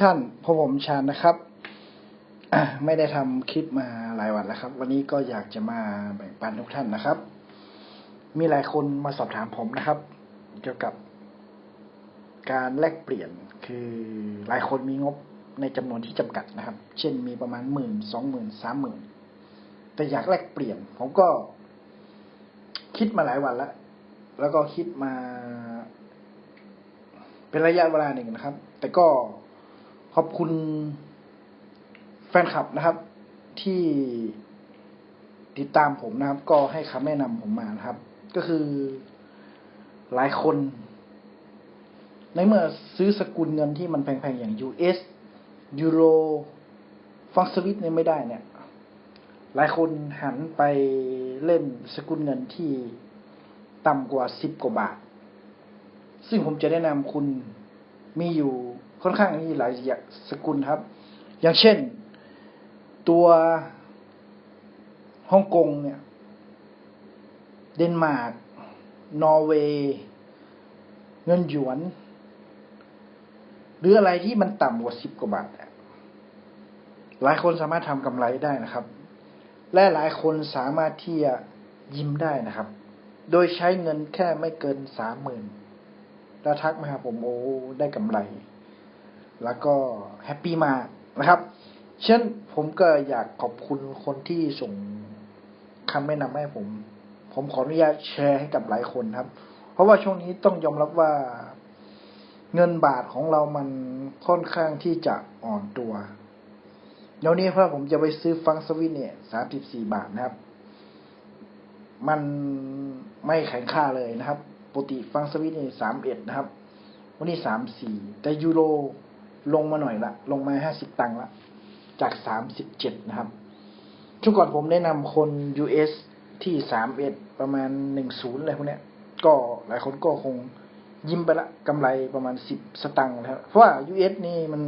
ท่านพผมชาญนะครับ ไม่ได้ทำคลิปมาหลายวันแล้วครับ วันนี้ก็อยากจะมาแบ่งปันทุกท่านนะครับ มีหลายคนมาสอบถามผมนะครับ เกี่ยวกับการแลกเปลี่ยนคือหลายคนมีงบในจำนวนที่จำกัดนะครับ เช่นมีประมาณหมื่นสองหมื่นสามหมื่นแต่อยากแลกเปลี่ยน ผมก็คิดมาหลายวันแล้ว แล้วก็คิดมา เป็นระยะเวลาหนึ่งนะครับ แต่ก็ ขอบคุณแฟนคลับนะครับ ที่ติดตามผมนะครับ ก็ให้คำแนะนำผมมานะครับ ก็คือหลายคน ในเมื่อซื้อสกุลเงินที่มันแพงๆ อย่าง US ยูโรฟังสวิตเนี่ยไม่ได้เนี่ย หลายคนหันไปเล่นสกุลเงินที่ต่ำกว่าสิบกว่าบาท ซึ่งผมจะแนะนำคุณมีอยู่ ค่อนข้างมีหลายอย่างสกุลครับ อย่างเช่น ตัวฮ่องกงเนี่ย เดนมาร์ก นอร์เวย์ เงินหยวน หรืออะไรที่มันต่ำกว่าสิบกว่าบาทหลายคนสามารถทำกำไรได้นะครับ และหลายคนสามารถที่จะยิ้มได้นะครับ โดยใช้เงินแค่ไม่เกินสามหมื่นแล้วทักมาหาผมโอ้ได้กำไร แล้วก็แฮปปี้มากนะครับเช่นผมก็อยากขอบคุณคนที่ส่งคำแนะนำให้ผม ผมขออนุญาตแชร์ให้กับหลายคนครับ เพราะว่าช่วงนี้ต้องยอมรับว่าเงินบาทของเรามันค่อนข้างที่จะอ่อนตัว เดี๋ยวนี้เพราะผมจะไปซื้อฟังสวิตเนี่ยสามสิบสี่บาทนะครับ มันไม่แข็งค่าเลยนะครับ ปกติฟังสวิตเนี่ยสามเอ็ดนะครับ วันนี้สามสี่แต่ยูโร ลงมาหน่อยละ ลงมาห้าสิบตังค์ละ จากสามสิบเจ็ดนะครับช่วงก่อนผมแนะนำคน US ที่สามเอ็ดประมาณหนึ่งศูนย์อะไรพวกเนี้ย ก็หลายคนก็คงยิ้มไปละกำไรประมาณสิบสตังค์นะครับ เพราะว่า US นี่มัน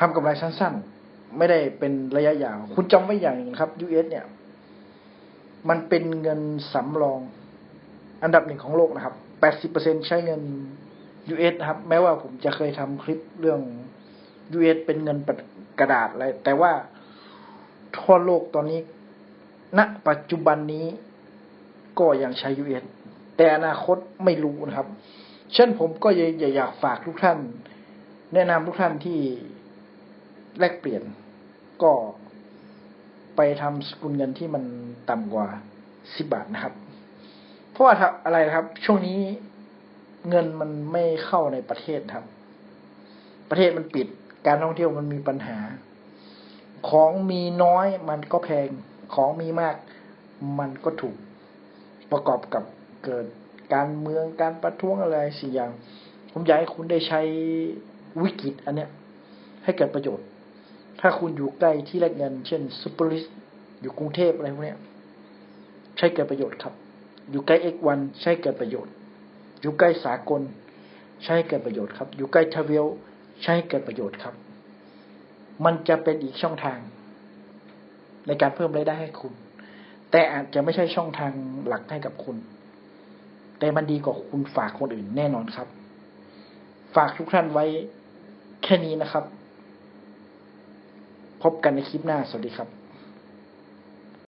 ทำกำไรสั้นๆ ไม่ได้เป็นระยะยาว คุณจำไว้อย่างหนึงครับ US เนี่ย มันเป็นเงินสำรองอันดับหนึ่งของโลกนะครับแปดสิบเปอร์เซ็นใช้เงิน US นะครับ แม้ว่าผมจะเคยทำคลิปเรื่อง US เป็นเงินกระดาษอะไร แต่ว่าทั่วโลกตอนนี้ณปัจจุบันนี้ก็ยังใช้ US แต่อนาคตไม่รู้นะครับเช่นผมก็อยากฝากทุกท่าน แนะนำทุกท่านที่แลกเปลี่ยน ก็ไปทำสกุลเงินที่มันต่ำกว่าสิบบาทนะครับ เพราะว่าอะไรครับ ช่วงนี้ เงินมันไม่เข้าในประเทศครับ ประเทศมันปิด การท่องเที่ยวมันมีปัญหา ของมีน้อยมันก็แพง ของมีมากมันก็ถูก ประกอบกับเกิดการเมืองการประท้วงอะไรสี่อย่าง ผมอยากให้คุณได้ใช้วิกฤตอันเนี้ย ให้เกิดประโยชน์ ถ้าคุณอยู่ใกล้ที่แลกเงิน เช่นซูเปอร์ลิสอยู่กรุงเทพอะไรพวกเนี้ย ใช้เกิดประโยชน์ครับ อยู่ใกล้ X1 ใช้เกิดประโยชน์ อยู่ใกล้สากล ใช้เกิดประโยชน์ครับ อยู่ใกล้ทเวลใช้เกิดประโยชน์ครับ มันจะเป็นอีกช่องทาง ในการเพิ่มรายได้ให้คุณ แต่อาจจะไม่ใช่ช่องทางหลักให้กับคุณ แต่มันดีกว่าคุณฝากคนอื่นแน่นอนครับ ฝากทุกท่านไว้แค่นี้นะครับ พบกันในคลิปหน้า สวัสดีครับ